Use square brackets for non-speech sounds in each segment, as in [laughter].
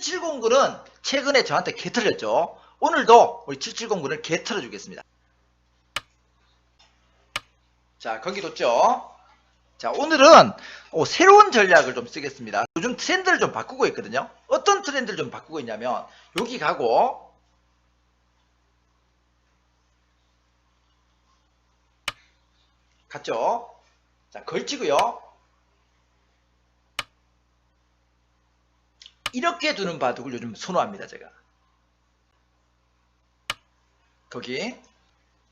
770군은 최근에 저한테 개 틀렸죠. 오늘도 우리 770군을 개 틀어주겠습니다. 자, 거기 뒀죠. 자, 오늘은 어, 새로운 전략을 좀 쓰겠습니다. 요즘 트렌드를 좀 바꾸고 있거든요. 어떤 트렌드를 좀 바꾸고 있냐면 여기 가고 갔죠. 자, 걸치고요. 이렇게 두는 바둑을 요즘 선호합니다, 제가. 거기.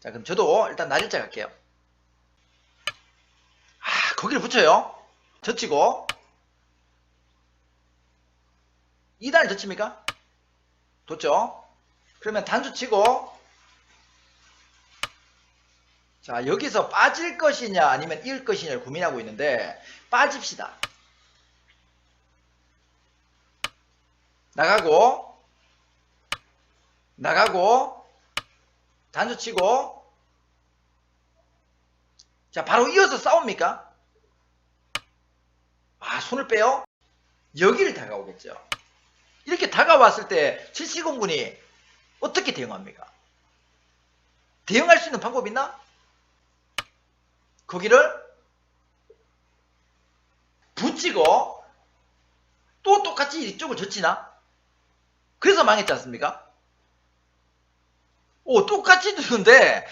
자, 그럼 저도 일단 날일자 갈게요. 아, 거기를 붙여요. 젖히고. 2단을 젖힙니까? 뒀죠? 그러면 단수 치고. 자, 여기서 빠질 것이냐, 아니면 이을 것이냐를 고민하고 있는데, 빠집시다. 나가고, 나가고, 단수 치고, 자, 바로 이어서 싸웁니까? 아, 손을 빼요? 여기를 다가오겠죠. 이렇게 다가왔을 때 7시공군이 어떻게 대응합니까? 대응할 수 있는 방법 있나? 거기를 붙이고 또 똑같이 이쪽을 젖히나? 그래서 망했지 않습니까? 오, 똑같이 두는데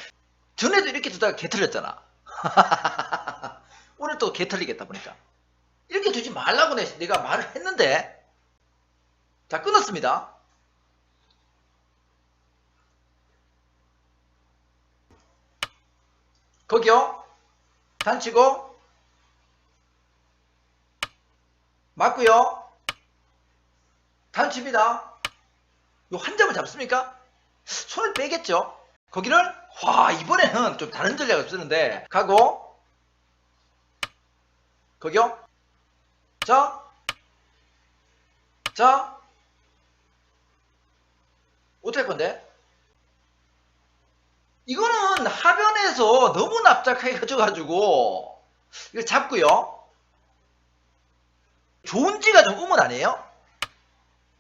전에도 이렇게 두다가 개 틀렸잖아. [laughs] 오늘 또개 틀리겠다 보니까. 이렇게 두지 말라고 내- 내가 말을 했는데. 자, 끊었습니다. 거기요. 단치고. 맞고요. 단칩니다. 요한 점을 잡습니까? 손을 빼겠죠? 거기를 와 이번에는 좀 다른 전략을 쓰는데 가고 거기요 자, 자 어떻게 할 건데? 이거는 하변에서 너무 납작하게 가져가지고 이거 잡고요 좋은 지가 좀 의문 아니에요?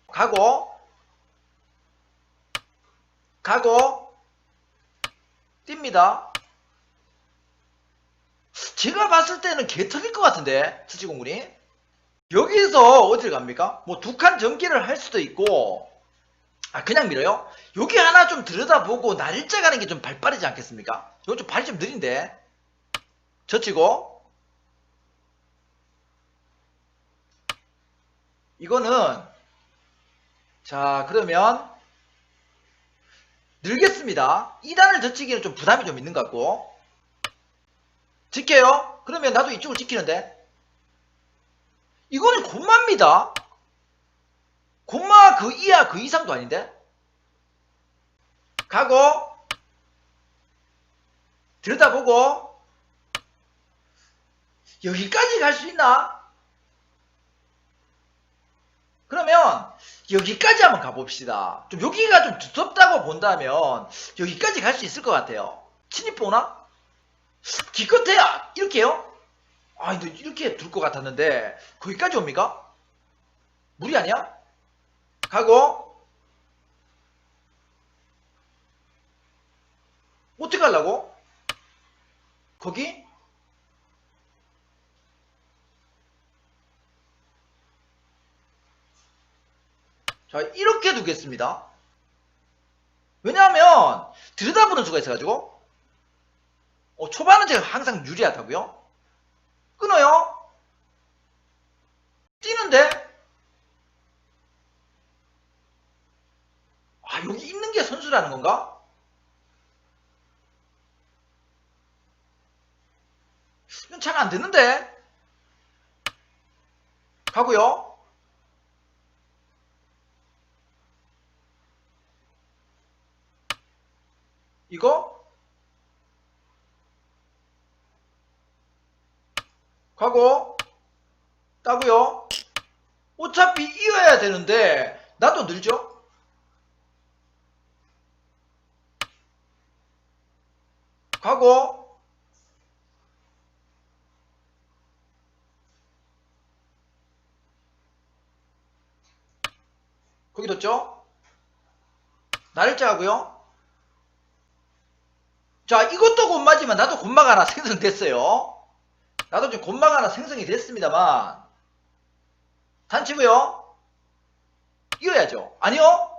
가고 가고 뜁니다. 제가 봤을 때는 개 털릴 것 같은데 수지공군이 여기서 어딜 갑니까? 뭐 두 칸 전개를 할 수도 있고 아 그냥 밀어요? 여기 하나 좀 들여다보고 날짜 가는 게 좀 발빠르지 않겠습니까? 이거 좀 발이 좀 느린데 젖히고 이거는 자 그러면 늘겠습니다. 2단을 젖히기는 좀 부담이 좀 있는 것 같고. 지켜요? 그러면 나도 이쪽을 지키는데. 이거는 곤마입니다. 곤마 그 이하 그 이상도 아닌데. 가고. 들여다보고. 여기까지 갈 수 있나? 그러면 여기까지 한번 가봅시다. 좀 여기가 좀 두텁다고 본다면 여기까지 갈 수 있을 것 같아요. 침입 보나? 기껏해야 이렇게요? 아, 근데 이렇게 둘 것 같았는데 거기까지 옵니까? 무리 아니야? 가고 어떻게 하려고? 거기? 자, 이렇게 두겠습니다. 왜냐하면 들여다보는 수가 있어가지고 어, 초반은 제가 항상 유리하다고요. 끊어요. 뛰는데 아 여기 있는 게 선수라는 건가? 이건 잘 안 되는데 가고요. 이거? 가고 따고요? 어차피 이어야 되는데 나도 늘죠? 가고 거기 뒀죠? 날짜고요. 자, 이것도 곤마지만 나도 곤마가 하나 생성됐어요. 나도 지금 곤마가 하나 생성이 됐습니다만 단치고요. 이어야죠. 아니요?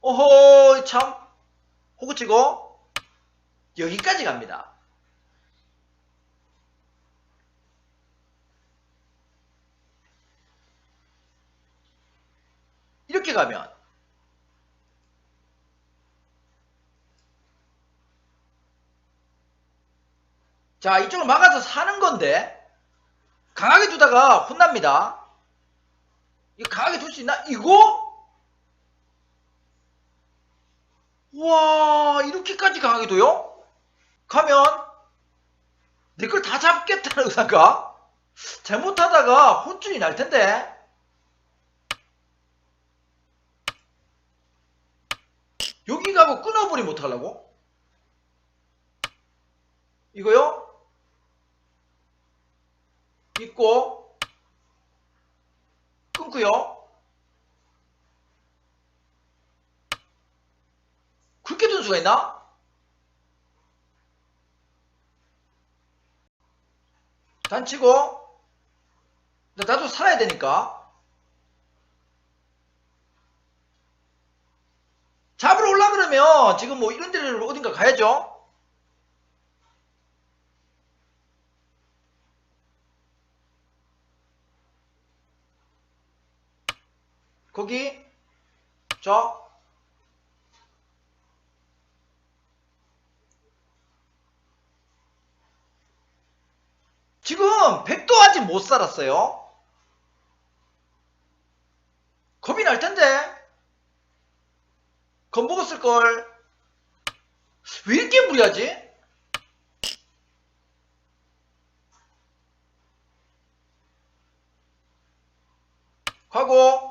오호 참 호구치고 여기까지 갑니다. 이렇게 가면 자 이쪽을 막아서 사는 건데 강하게 두다가 혼납니다. 이거 강하게 둘 수 있나? 이거? 와 이렇게까지 강하게 둬요? 가면 내 걸 다 잡겠다는 의사인가? 잘못하다가 혼쭐이 날 텐데 여기 가고 끊어버리면 어떡하려고? 이거요? 있고 끊고요. 그렇게 둔 수가 있나? 단치고 나도 살아야 되니까. 잡으러 올라 그러면 지금 뭐 이런 데를 어딘가 가야죠 거기 저 지금 100도 아직 못 살았어요. 겁이 날 텐데. 겁먹었을 걸. 왜 이렇게 무리하지? 가고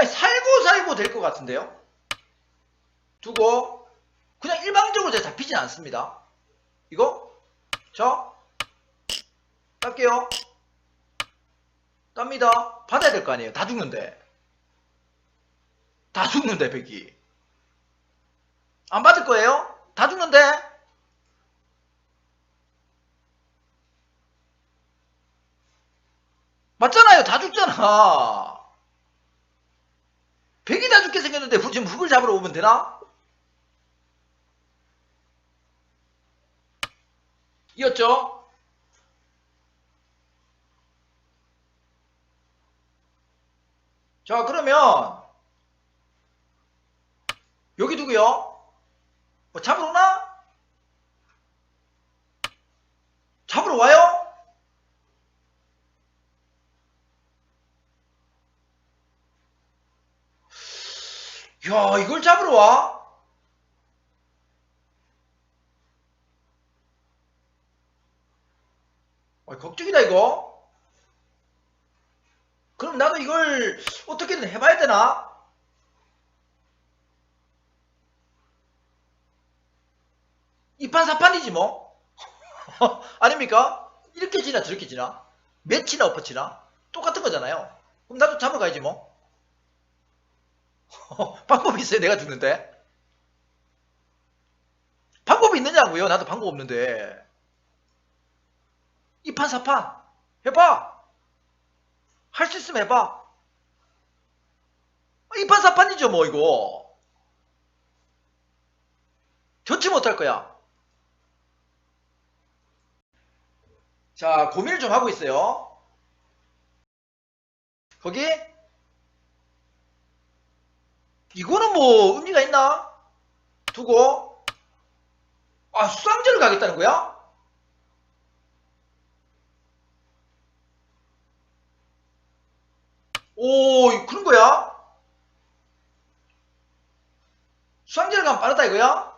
아니 살고 살고 될것 같은데요? 두고 그냥 일방적으로 제가 잡히진 않습니다. 이거 자 딸게요. 땁니다. 받아야 될 거 아니에요. 다 죽는데. 다 죽는데 백이. 안 받을 거예요? 다 죽는데. 맞잖아요. 다 죽잖아. 죽게 생겼는데 지금 흙을 잡으러 오면 되나? 이었죠? 자 그러면 여기 두고요 뭐 잡으러 오나? 잡으러 와요? 야 이걸 잡으러 와? 아, 걱정이다 이거 그럼 나도 이걸 어떻게든 해봐야 되나? 이판사판이지 뭐 [laughs] 아닙니까? 이렇게 지나 저렇게 지나 몇치나 엎어치나 똑같은 거잖아요 그럼 나도 잡으러 가야지 뭐 [laughs] 방법이 있어요 내가 죽는데? 방법이 있느냐고요? 나도 방법 없는데. 이판사판 해봐. 할 수 있으면 해봐. 이판사판이죠 뭐 이거. 좋지 못할 거야. 자 고민을 좀 하고 있어요. 거기 이거는 뭐 의미가 있나? 두고 아 수상제를 가겠다는 거야? 오 그런 거야? 수상제를 가면 빠르다 이거야?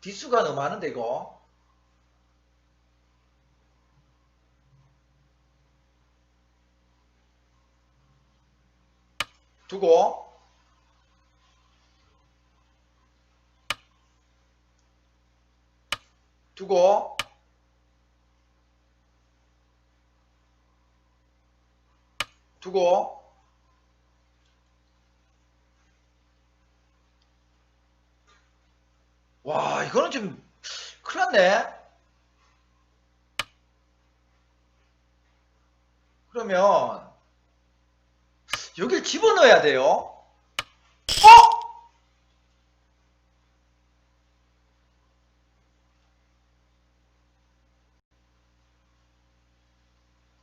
디수가 너무 많은데 이거 두고. 두고. 두고. 와 이거는 지금 큰일 났네. 그러면 여길 집어넣어야 돼요 어?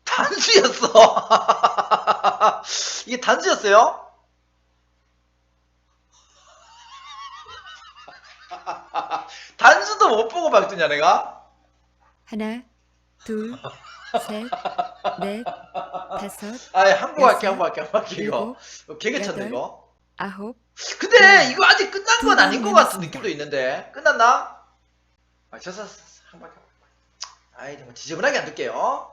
단수였어. [laughs] 이게 단수였어요? [laughs] 단수도 못 보고 박두냐 내가? 하나, 둘, 셋, 넷, 다섯, 아예 항복할게 여섯, 항복할게 항복할게 이거. 일곱, 개개 쳤네 여덟, 이거. 아홉, 근데 네. 이거 아직 끝난 건두 아닌 것번 같은 남았습니다. 느낌도 있는데. 끝났나? 아 쳤어 항복할게. 아이 정말 지저분하게 안 둘게요